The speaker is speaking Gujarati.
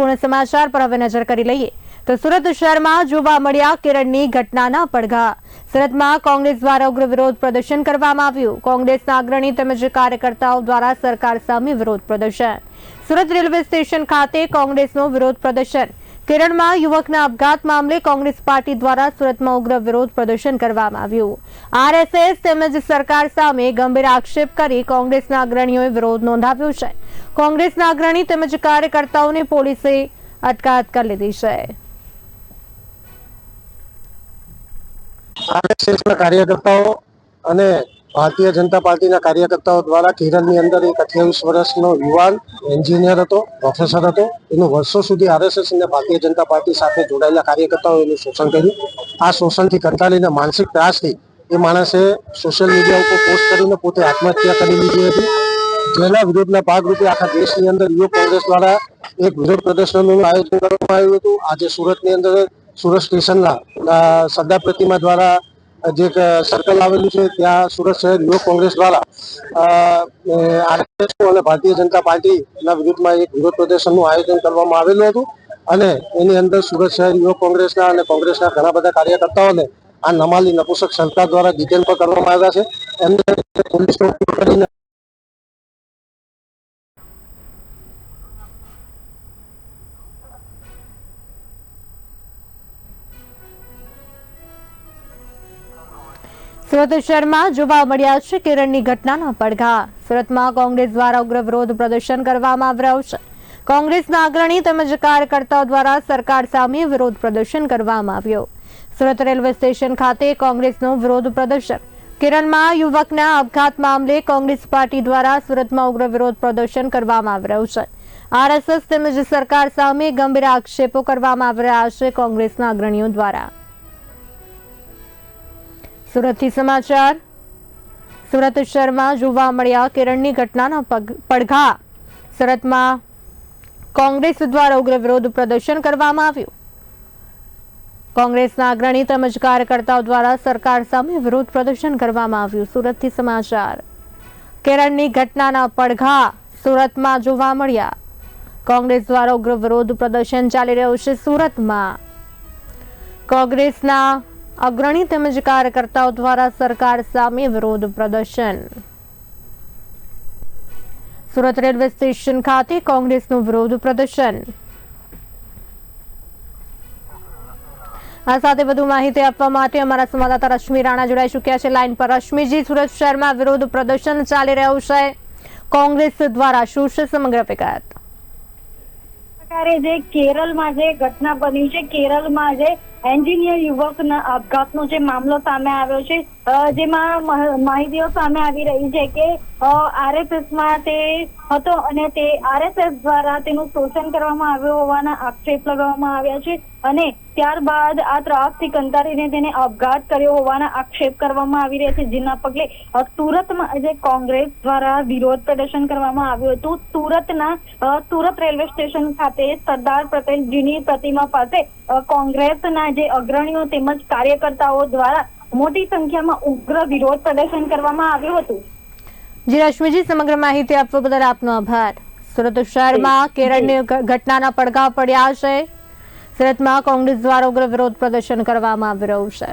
પૂર્ણ સમાચાર પર હવે નજર કરી લઈએ. તો સુરત શહેરમાં જોવા મળ્યા કેરળની ઘટનાના પડઘા. સુરતમાં કોંગ્રેસ દ્વારા ઉગ્ર વિરોધ પ્રદર્શન કરવામાં આવ્યું. કોંગ્રેસના અગ્રણી તેમજ કાર્યકર્તાઓ દ્વારા સરકાર સામે વિરોધ પ્રદર્શન. સુરત રેલવે સ્ટેશન ખાતે કોંગ્રેસનું વિરોધ પ્રદર્શન. કિરણમાં યુવકના આપઘાત મામલે કોંગ્રેસ પાર્ટી દ્વારા સુરતમાં ઉગ્ર વિરોધ પ્રદર્શન કરવામાં આવ્યું. આરએસએસ તેમજ સરકાર સામે ગંભીર આક્ષેપ કરી કોંગ્રેસના અગ્રણીઓએ વિરોધ નોંધાવ્યો છે. કોંગ્રેસના અગ્રણી તેમજ કાર્યકર્તાઓને પોલીસે અટકાયત કરી લીધી છે. આરએસએસના કાર્યકર્તાઓ અને ભારતીય જનતા પાર્ટીના કાર્યકર્તાઓ દ્વારા કેરળની અંદર એક અઠ્યાવીસ વર્ષનો યુવાન એન્જિનિયર હતો, પ્રોફેસર હતો. એનું વર્ષો સુધી આરએસએસ અને ભારતીય જનતા પાર્ટી સાથે જોડાયેલા કાર્યકર્તાઓ એનું શોષણ કર્યું. આ શોષણથી કંટાળીને માનસિક ત્રાસથી એ માણસે સોશિયલ મીડિયા ઉપર પોસ્ટ કરીને પોતે આત્મહત્યા કરી લીધી હતી. જેના વિરોધના ભાગરૂપે આખા દેશની અંદર યુવક કોંગ્રેસ દ્વારા એક વિરોધ પ્રદર્શનનું આયોજન કરવામાં આવ્યું હતું. આજે સુરતની અંદર સુરત સ્ટેશનના સરદાર પ્રતિમા દ્વારા જે સર્કલ આવેલું છે, ત્યાં સુરત શહેર યુવક કોંગ્રેસ દ્વારા આરએસએસ અને ભારતીય જનતા પાર્ટીના વિરુદ્ધમાં એક વિરોધ પ્રદર્શનનું આયોજન કરવામાં આવેલું હતું. અને એની અંદર સુરત શહેર યુવક કોંગ્રેસના અને કોંગ્રેસના ઘણા બધા કાર્યકર્તાઓને આ નમાલી નપુસક સરકાર દ્વારા ડિટેન પર કરવામાં આવ્યા છે. એમને પોલીસનો કરીને સુરત શહેરમાં જોવા મળ્યા છે કેરળની ઘટનાના પડઘા. સુરતમાં કોંગ્રેસ દ્વારા ઉગ્ર વિરોધ પ્રદર્શન કરવામાં આવી રહ્યું છે. કોંગ્રેસના અગ્રણી તેમજ કાર્યકર્તાઓ દ્વારા સરકાર સામે વિરોધ પ્રદર્શન કરવામાં આવ્યો. સુરત રેલવે સ્ટેશન ખાતે કોંગ્રેસનું વિરોધ પ્રદર્શન. કેરળમાં યુવકના આપઘાત મામલે કોંગ્રેસ પાર્ટી દ્વારા સુરતમાં ઉગ્ર વિરોધ પ્રદર્શન કરવામાં આવી રહ્યું છે. આરએસએસ તેમજ સરકાર સામે ગંભીર આક્ષેપો કરવામાં આવી રહ્યા છે કોંગ્રેસના અગ્રણીઓ દ્વારા. સુરતથી સમાચાર. સુરત શહેરમાં જોવા મળ્યા કેરળની ઘટનાના પડઘા. સુરતમાં કોંગ્રેસ દ્વારા ઉગ્ર વિરોધ પ્રદર્શન કરવામાં આવ્યું. કોંગ્રેસના અગ્રણી તેમજ કાર્યકર્તાઓ દ્વારા સરકાર સામે વિરોધ પ્રદર્શન કરવામાં આવ્યું. સુરતથી સમાચાર. કેરળની ઘટનાના પડઘા સુરતમાં જોવા મળ્યા. કોંગ્રેસ દ્વારા ઉગ્ર વિરોધ પ્રદર્શન ચાલી રહ્યું છે સુરતમાં. કોંગ્રેસના અગ્રણી તેમજ કાર્યકર્તાઓ દ્વારા સરકાર સામે વિરોધ પ્રદર્શન. સુરત રેલવે સ્ટેશન ખાતે કોંગ્રેસનું વિરોધ પ્રદર્શન. આ સાથે વધુ માહિતી આપવા માટે અમારા સંવાદદાતા રશ્મિ રાણા જોડાઈ ચૂક્યા છે. લાઈન પર રશ્મિજી, સુરત શહેરમાં વિરોધ પ્રદર્શન ચાલી રહ્યું છે. કોંગ્રેસ દ્વારા શું છે સમગ્ર વિગત પ્રકારે જે કેરળમાં જે ઘટના બની છે કેરળમાં જે એન્જિનિયર યુવકના આપઘાતનો જે મામલો સામે આવ્યો છે જેમાં માહિતીઓ સામે આવી રહી છે કે આરએસએસમાં તે હતો અને તે આરએસએસ દ્વારા તેનું શોષણ કરવામાં આવ્યું હોવાના આક્ષેપ લગાવવામાં આવ્યા છે અને ત્યારબાદ આ ત્રાસથી કંટાળીને તેને આપઘાત કર્યો હોવાના આક્ષેપ કરવામાં આવી રહ્યા છે. જેના પગલે સુરતમાં જે કોંગ્રેસ દ્વારા વિરોધ પ્રદર્શન કરવામાં આવ્યું હતું. સુરતના સુરત રેલવે સ્ટેશન ખાતે સરદાર પટેલજીની પ્રતિમા પાસે કોંગ્રેસના જે અગ્રણીઓ તેમજ કાર્યકર્તાઓ દ્વારા મોટી સંખ્યામાં ઉગ્ર વિરોધ પ્રદર્શન કરવામાં આવ્યું હતું. જી રશ્મિજી સમગ્ર માહિતી આપવા બદલ આપનો આભાર. સુરત શહેરમાં કેરળની ઘટનાના પડઘા પડ્યા છે. સુરતમાં કોંગ્રેસ દ્વારા ઉગ્ર વિરોધ પ્રદર્શન કરવામાં આવી રહ્યું છે.